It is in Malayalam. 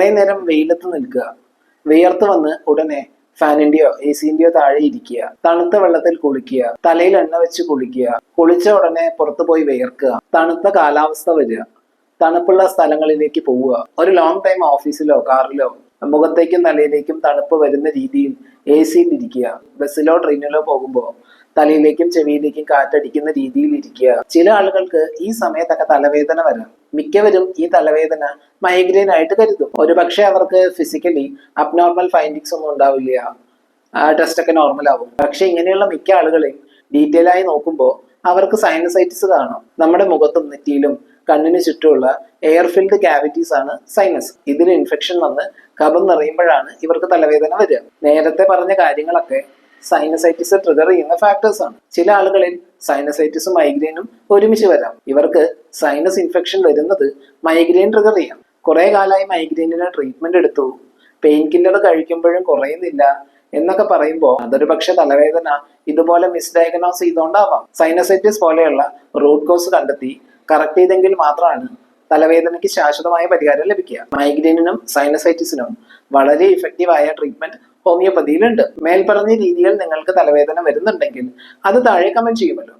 കുറെ നേരം വെയിലത്ത് നിൽക്കുക. വിയർത്ത് വന്ന് ഉടനെ ഫാനിന്റെയോ എ സിന്റെയോ താഴെ ഇരിക്കുക. തണുത്ത വെള്ളത്തിൽ കുളിക്കുക. തലയിൽ എണ്ണ വെച്ച് കുളിക്കുക. കുളിച്ച ഉടനെ പുറത്തു പോയി വിയർക്കുക. തണുത്ത കാലാവസ്ഥ വരിക. തണുപ്പുള്ള സ്ഥലങ്ങളിലേക്ക് പോവുക. ഒരു ലോങ് ടൈം ഓഫീസിലോ കാറിലോ മുഖത്തേക്കും തലയിലേക്കും തണുപ്പ് വരുന്ന രീതിയിൽ എ സിയിൽ ഇരിക്കുക ബസ്സിലോ ട്രെയിനിലോ പോകുമ്പോൾ തലയിലേക്കും ചെവിയിലേക്കും കാറ്റടിക്കുന്ന രീതിയിൽ ഇരിക്കുക. ചില ആളുകൾക്ക് ഈ സമയത്തൊക്കെ തലവേദന വരാം. മിക്കവരും ഈ തലവേദന മൈഗ്രെയിൻ ആയിട്ട് കരുതും. ഒരുപക്ഷെ അവർക്ക് ഫിസിക്കലി അബ്നോർമൽ ഫൈൻഡിങ്സ് ഒന്നും ഉണ്ടാവില്ല. ടെസ്റ്റ് ഒക്കെ നോർമൽ ആവും. പക്ഷെ ഇങ്ങനെയുള്ള മിക്ക ആളുകളെയും ഡീറ്റെയിൽ ആയി നോക്കുമ്പോൾ അവർക്ക് സൈനസൈറ്റിസ് കാണും. നമ്മുടെ മുഖത്തും നെറ്റിയിലും കണ്ണിന് ചുറ്റുമുള്ള എയർ ഫിൽഡ് കാവിറ്റീസ് ആണ് സൈനസ് ഇതിൽ ഇൻഫെക്ഷൻ വന്ന് കഫം നിറയുമ്പോഴാണ് ഇവർക്ക് തലവേദന വരിക. നേരത്തെ പറഞ്ഞ കാര്യങ്ങളൊക്കെ സൈനസൈറ്റിസ് ട്രിഗർ ചെയ്യുന്ന ഫാക്ടേഴ്സ് ആണ്. ചില ആളുകളിൽ സൈനസൈറ്റിസും മൈഗ്രെയിനും ഒരുമിച്ച് വരാം. ഇവർക്ക് സൈനസ് ഇൻഫെക്ഷൻ വരുന്നത് മൈഗ്രെയിൻ ട്രിഗർ ചെയ്യാം. കുറെ കാലമായി മൈഗ്രെയിനിന് ട്രീറ്റ്മെന്റ് എടുത്തു. പെയിൻ കില്ലർ കഴിക്കുമ്പോഴും കുറയുന്നില്ല എന്നൊക്കെ പറയുമ്പോൾ അതൊരു പക്ഷെ തലവേദന ഇതുപോലെ മിസ്ഡയഗ്നോസ് ചെയ്തുകൊണ്ടാവാം. സൈനസൈറ്റിസ് പോലെയുള്ള റൂട്ട് കോസ് കണ്ടെത്തി കറക്റ്റ് ചെയ്തെങ്കിൽ മാത്രമാണ് തലവേദനയ്ക്ക് ശാശ്വതമായ പരിഹാരം ലഭിക്കുക. മൈഗ്രെയിനിനും സൈനസൈറ്റിസിനും വളരെ ഇഫക്റ്റീവായ ട്രീറ്റ്മെന്റ് ഹോമിയോപ്പതിയിലുണ്ട് മേൽപ്പറഞ്ഞ രീതിയിൽ നിങ്ങൾക്ക് തലവേദന വരുന്നുണ്ടെങ്കിൽ അത് താഴെ കമന്റ് ചെയ്യുമല്ലോ.